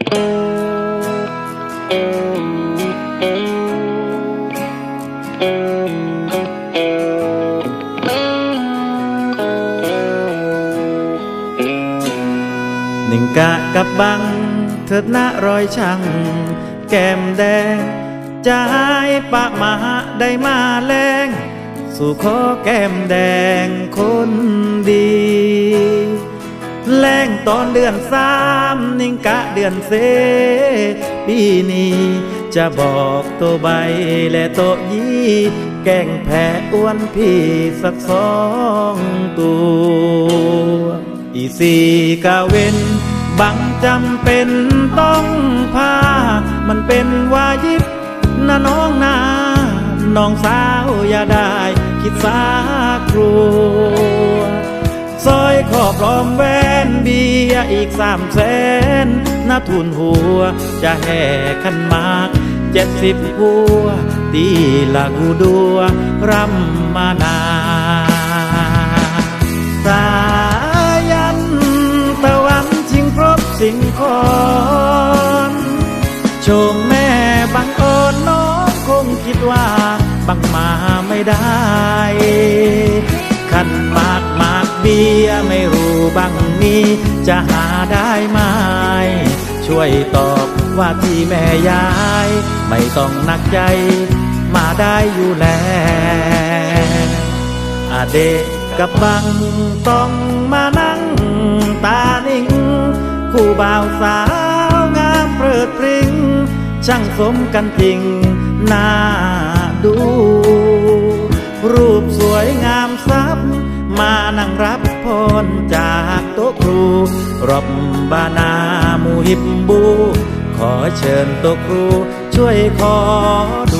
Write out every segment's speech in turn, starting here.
หนึ่งกะกับบัง เถิดหน้ารอยช่าง แก้มแดงจะหายปะมาได้มาแรง สู่ขอแก้มแดงคนดี แรงตอนเดือนสามนิ่งกะเดือนเซปีนี้จะบอกตัวใบและโตยีแกงแพ้อ้วนพี่สักสองตัว อีสี่กาเวนบังจำเป็นต้องพา มันเป็นวายิบนะน้องนาน้องสาวอย่าได้คิดสาครั ซอยขอบล้อมแวนเบียอีกสามแสนนาทุนหัวจะแห่ขันมากเจ็ดสิบหัว ตีละกูดัวรำมานาสายันตะวันชิงครบสิ่งคอนโชมแม่บังเอิญน้องคงคิดว่าบังมาไม่ได้ขันมากียไม่รู้บังนี้ จะหาได้ไหม ช่วยตอบว่าที่แม่ยาย ไม่ต้องหนักใจ มาได้อยู่แล้วอาเดกกับบังต้องมานั่งตานิ่ง คู่บ่าวสาวงามเพลิดเพริ้งช่างสมกันจริงนา รบบานามูหิบบู ขอเชิญตัวครูช่วยขอดู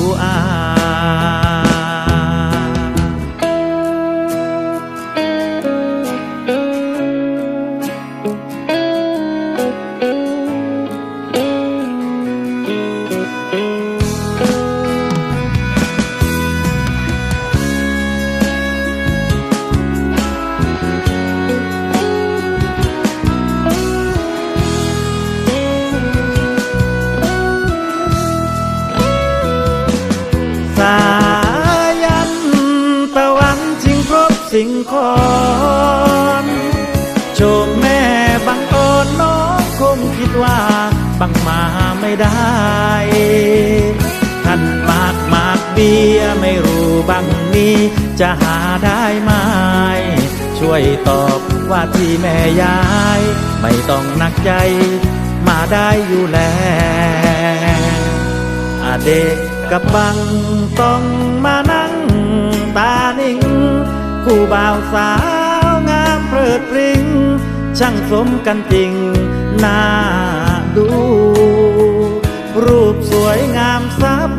สิ่งคอนโชมแม่บังเอิญน้องคงคิดว่าบังมาไม่ได้ ท่านมากมากเบียไม่รู้บังนี้ จะหาได้ไหม ช่วยตอบว่าที่แม่ยาย ไม่ต้องหนักใจมาได้อยู่แล้วอาเด็กกับบังต้องมานั่งตานิ่ง คู่บ่าวสาวงามเพลิดเพริ้งช่างสมกันจริงน่าดู รูปสวยงามซับ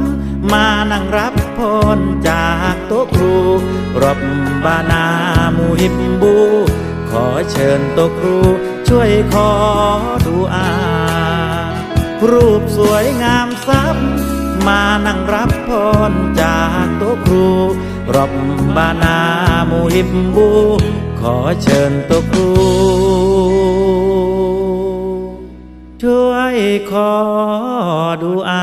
มานั่งรับพรจากโต๊ะครูรบบานาหมูหิบบู ขอเชิญโต๊ะครูช่วยขอดูอา รูปสวยงามซับมานั่งรับพรจากโต๊ะครู รบบานามูหิบบู ขอเชิญต๊ะครู ช่วยขอดูอา